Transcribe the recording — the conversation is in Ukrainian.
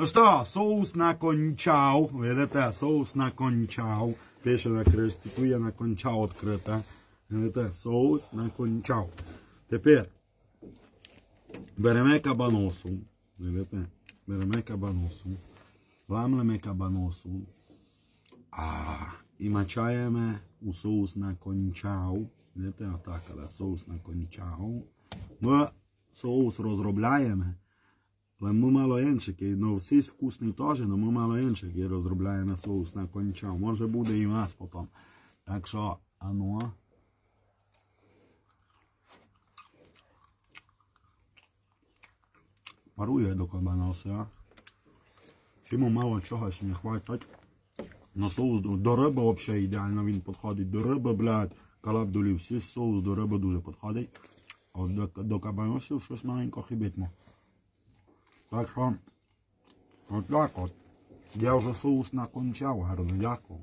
Ну що, соус накончав. Видите, соус накончав. Пише на кришці, тут є накончав відкрите. Видите, соус накончав. Тепер беремо кабаносу. Видите, беремо кабаносу. Ламлемо кабаносу. А, і мачаємо у соус накончав. Видите, отак, але соус накончав. Ми соус розробляємо. Але ми мало іншики, ну всі вкусні теж, але ми мало іншики розробляємо соус на кончав. Може буде і у нас потім. Так що, а ну. а. Парує до кабаноса. Чому мало чогось не хватить. На соус до, риби взагалі ідеально він підходить. До риби, блядь, калабдулі, всі соус до риби дуже підходить. А до, до кабаносів щось маленько хибітно. Так що, от так от. Я вже соус накончав, гарно дякую.